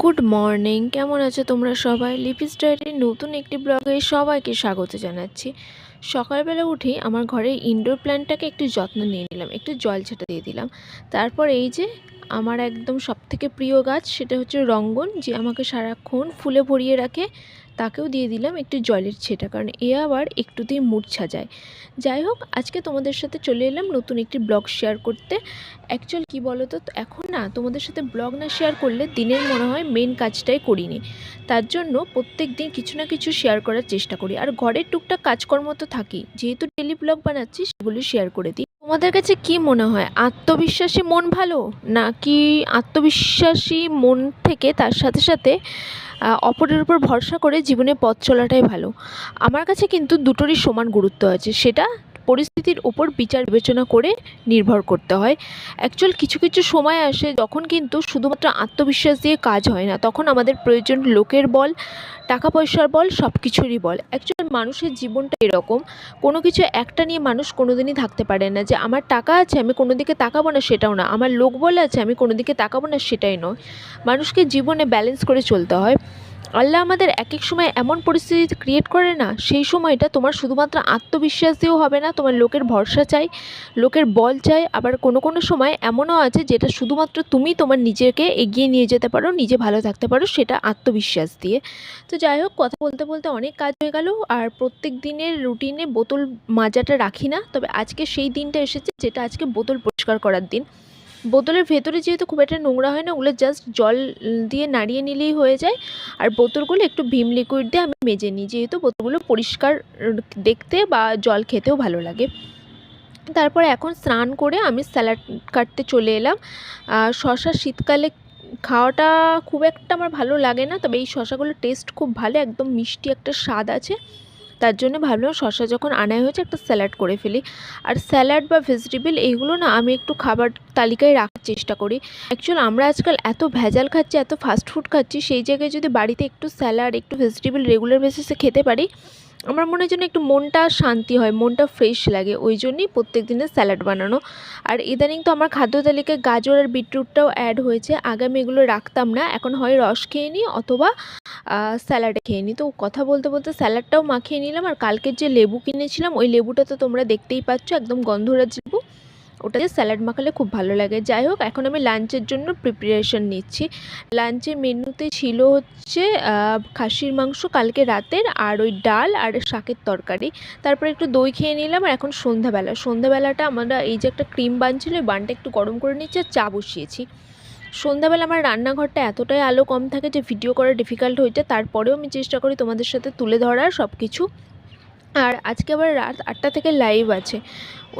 Good morning কেমন আছো তোমরা সবাই? লিপিস ডায়েরির নতুন একটি ব্লগে সবাইকে স্বাগত জানাচ্ছি। সকালবেলা উঠেই আমার ঘরে ইনডোর প্ল্যান্টটাকে একটু যত্ন নিয়ে নিলাম, একটু জল ছেটা দিয়ে দিলাম। তারপর এই যে আমার একদম সবথেকে প্রিয় গাছ, সেটা হচ্ছে রঙ্গন, যে আমাকে সারাক্ষণ ফুলে ভরিয়ে রাখে। তাকেও দিয়ে দিলাম একটু জলের ছেটা, কারণ এ আবার একটুতেই মূর্ছা যায় যাই হোক, আজকে তোমাদের সাথে চলে এলাম নতুন একটি ব্লগ শেয়ার করতে। অ্যাকচুয়াল কী বলো তো এখন না, তোমাদের সাথে ব্লগ না শেয়ার করলে দিনের মনে হয় মেন কাজটাই করিনি। তার জন্য প্রত্যেক দিন কিছু না কিছু শেয়ার করার চেষ্টা করি। আর ঘরের টুকটাক কাজকর্ম তো থাকি যেহেতু ডেলি ব্লগ বানাচ্ছি, সেগুলি শেয়ার করে দিই। তোমাদের কাছে কি মনে হয়? আত্মবিশ্বাসী মন ভালো? নাকি আত্মবিশ্বাসী মন থেকে তার সাথে সাথে অপরের উপর ভরসা করে জীবনে পথ চলাটাই ভালো? আমার কাছে কিন্তু দুটোরই সমান গুরুত্ব আছে। সেটা পরিস্থিতির উপর বিচার বিবেচনা করে নির্ভর করতে হয়। অ্যাকচুয়াল কিছু কিছু সময় আসে যখন কিন্তু শুধুমাত্র আত্মবিশ্বাস দিয়ে কাজ হয় না। তখন আমাদের প্রয়োজন লোকের বল টাকা পয়সার বল সব কিছুরই বল। অ্যাকচুয়াল মানুষের জীবনটা এরকম। কোনো কিছু একটা নিয়ে মানুষ কোনোদিনই থাকতে পারে না যে, আমার টাকা আছে, আমি কোনো দিকে তাকাবো না, সেটাও না। আমার লোক বল আছে, আমি কোনো দিকে তাকাবো না, সেটাই নয়। মানুষকে জীবনে ব্যালেন্স করে চলতে হয়। আল্লাহ আমাদের এক এক সময় এমন পরিস্থিতি ক্রিয়েট করে না, সেই সময়টা তোমার শুধুমাত্র আত্মবিশ্বাস দিয়েও হবে না, তোমার লোকের ভরসা চাই, লোকের বল চাই, আবার কোনো কোনো সময় এমনও আছে যেটা শুধুমাত্র তুমি তোমার নিজেকে এগিয়ে নিয়ে যেতে পারো, নিজে ভালো থাকতে পারো, সেটা আত্মবিশ্বাস দিয়ে। তো যাই হোক, কথা বলতে বলতে অনেক কাজ হয়ে গেল, আর প্রত্যেক দিনের রুটিনে বোতল মাজাটা রাখি না, তবে আজকে সেই দিনটা এসেছে যেটা আজকে বোতল পরিষ্কার করার দিন। বোতলের ভেতরে যেহেতু খুব একটা নোংরা হয় না, ওগুলো জাস্ট জল দিয়ে নাড়িয়ে নিলেই হয়ে যায়। আর বোতলগুলো একটু ভীম লিকুইড দিয়ে আমি মেজে নিই, যেহেতু বোতলগুলো পরিষ্কার দেখতে বা জল খেতেও ভালো লাগে। তারপরে এখন স্নান করে আমি স্যালাড কাটতে চলে এলাম। শশা শীতকালে খাওয়াটা খুব একটা আমার ভালো লাগে না, তবে এই শশাগুলোর টেস্ট খুব ভালো, একদম মিষ্টি একটা স্বাদ আছে। তার জন্য ভাবলাম শশা যখন আনাই হয়েছে একটা স্যালাড করে ফেলি। আর স্যালাড বা ভেজিটেবল এইগুলো না আমি একটু খাবার তালিকায় রাখার চেষ্টা করি। অ্যাকচুয়াল আমরা আজকাল এত ভেজাল খাচ্ছি, এত ফাস্ট ফুড খাচ্ছি, সেই জায়গায় যদি বাড়িতে একটু স্যালাড, একটু ভেজিটেবল রেগুলার বেসিসে খেতে পারি আমার মনে হয় যেন একটু মনটা শান্তি হয়, মনটা ফ্রেশ লাগে, ওই জন্যই প্রত্যেক দিনের স্যালাড বানানো। আর ইদানিং তো আমার খাদ্য তালিকায় গাজর আর বিটরুটটাও অ্যাড হয়েছে আগে আমি এগুলো রাখতাম না, এখন হয় রস খেয়ে নিই অথবা স্যালাড খেয়ে নিই। তো কথা বলতে বলতে স্যালাডটাও মাখিয়ে নিলাম, আর কালকের যে লেবু কিনেছিলাম, ওই লেবুটা তো তোমরা দেখতেই পাচ্ছ, একদম গন্ধরাজ লেবু। ওটা স্যালাড মাখালে খুব ভালো লাগে। যাই হোক এখন আমি লাঞ্চের জন্য প্রিপারেশন নিচ্ছি। লাঞ্চের মেনুতে ছিল হচ্ছে খাসির মাংস কালকে রাতের, আর ওই ডাল আর শাকের তরকারি। তারপরে একটু দই খেয়ে নিলাম, আর এখন সন্ধ্যাবেলা। সন্ধ্যাবেলাটা আমরা এই যে একটা ক্রিম বান ছিল ওই বানটা একটু গরম করে নিচ্ছি আর চা বসিয়েছি। সন্ধ্যাবেলা আমার রান্নাঘরটা এতটাই আলো কম থাকে যে ভিডিও করা ডিফিকাল্ট হয়ে যায়। তারপরেও আমি চেষ্টা করি তোমাদের সাথে তুলে ধরার সব কিছু আর আজকে আবার রাত আটটা থেকে লাইভ আছে।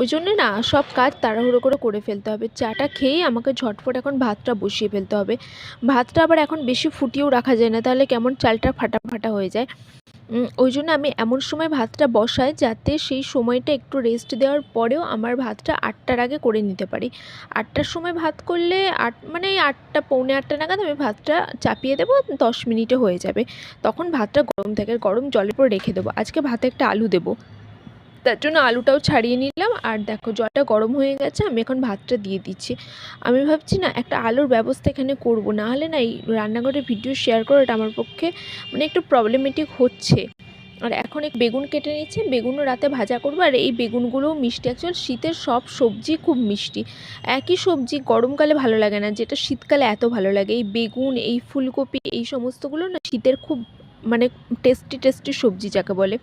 ওই জন্যে না সব কাজ তাড়াহুড়ো করে করে ফেলতে হবে। চাটা খেয়েই আমাকে ঝটফট এখন ভাতটা বসিয়ে ফেলতে হবে। ভাতটা আবার এখন বেশি ফুটিয়েও রাখা যায় না, তাহলে কেমন চালটা ফাটা ফাটা হয়ে যায়। ওই জন্য আমি এমন সময় ভাতটা বসাই যাতে সেই সময়টা একটু রেস্ট দেওয়ার পরেও আমার ভাতটা আটটার আগে করে নিতে পারি। আটটার সময় ভাত করলে আট মানে আটটা, পৌনে আটটা নাগাদ আমি ভাতটা চাপিয়ে দেবো, দশ মিনিটে হয়ে যাবে। তখন ভাতটা গরম থাকে, গরম জলের পর রেখে দেবো। আজকে ভাতে একটা আলু দেবো। তার জন্য আলুটাও ছাড়িয়ে নিলাম। আর দেখো, জলটা গরম হয়ে গেছে, আমি এখন ভাতটা দিয়ে দিচ্ছি। আমি ভাবছি না, একটা আলুর ব্যবস্থা এখানে করব। না হলে না এই রান্নাঘরে ভিডিও শেয়ার করাটা আমার পক্ষে মানে একটু প্রবলেমেটিক হচ্ছে। আর এখন এক বেগুন কেটে নিচ্ছি, বেগুনও রাতে ভাজা করব। আর এই বেগুনগুলোও মিষ্টি। অ্যাকচুয়াল শীতের সব সবজি খুব মিষ্টি। একই সবজি গরমকালে ভালো লাগে না, যেটা শীতকালে এত ভালো লাগে। এই বেগুন, এই ফুলকপি, এই সমস্তগুলো না শীতের খুব মানে টেস্টি টেস্টি সবজি যাকে বলে।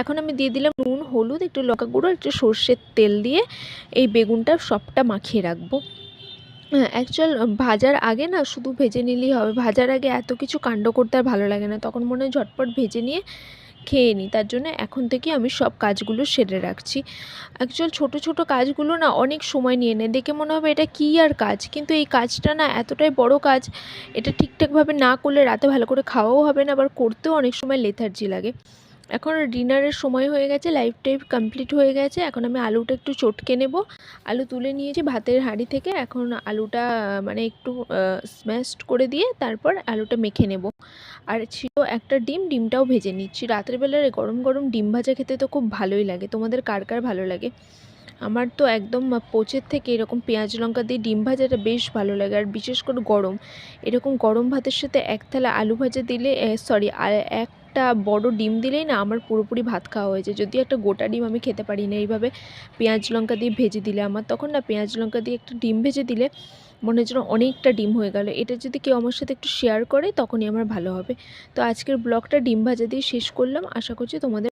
এখন আমি দিয়ে দিলাম নুন, হলুদ, একটু লঙ্কা গুঁড়ো, একটু সর্ষের তেল দিয়ে এই বেগুনটা সবটা মাখিয়ে রাখব। অ্যাকচুয়াল ভাজার আগে না শুধু ভেজে নিলেই হবে। ভাজার আগে এত কিছু কাণ্ড করতে আর ভালো লাগে না। তখন মনে হয় ঝটপট ভেজে নিয়ে খেয়ে নিই। তার জন্য এখন থেকে আমি সব কাজগুলো সেরে রাখছি। অ্যাকচুয়াল ছোট ছোট কাজগুলো না অনেক সময় নিয়ে নেয়। দেখে মনে হবে এটা কী আর কাজ? কিন্তু এই কাজটা না এতটাই বড় কাজ, এটা ঠিকঠাকভাবে না করলে রাতে ভালো করে খাওয়াও হবে না, আবার করতেও অনেক সময় লেথার্জি লাগে। এখন ডিনারের সময় হয়ে গেছে লাইফ টাইপ কমপ্লিট হয়ে গেছে। এখন আমি আলুটা একটু চটকে নেব। আলু তুলে নিয়েছি ভাতের হাঁড়ি থেকে। এখন আলুটা মানে একটু স্ম্যাশড করে দিয়ে তারপর আলুটা মেখে নেব। আর ছিল একটা ডিম, ডিমটাও ভেজে নিচ্ছি। রাতের বেলার গরম গরম ডিম ভাজা খেতে তো খুব ভালোই লাগে। তোমাদের কার কার ভালো লাগে? আমার তো একদম পোচের থেকে এরকম পেঁয়াজ লঙ্কা দিয়ে ডিম ভাজাটা বেশ ভালো লাগে। আর বিশেষ করে গরম। এরকম গরম ভাতের সাথে এক থালা আলু ভাজা দিলে সরি একটা বড় ডিম দিলেই না আমার পুরোপুরি ভাত খাওয়া হয়েছে যদি একটা গোটা ডিম আমি খেতে পারি না, এইভাবে পেঁয়াজ লঙ্কা দিয়ে ভেজে দিলে আমার, তখন না পেঁয়াজ লঙ্কা দিয়ে একটা ডিম ভেজে দিলে মনে হচ্ছে অনেকটা ডিম হয়ে গেল। এটা যদি কেউ আমার সাথে একটু শেয়ার করে, তখনই আমার ভালো হবে। তো আজকের ব্লগটা ডিম ভাজা দিয়ে শেষ করলাম। আশা করছি তোমাদের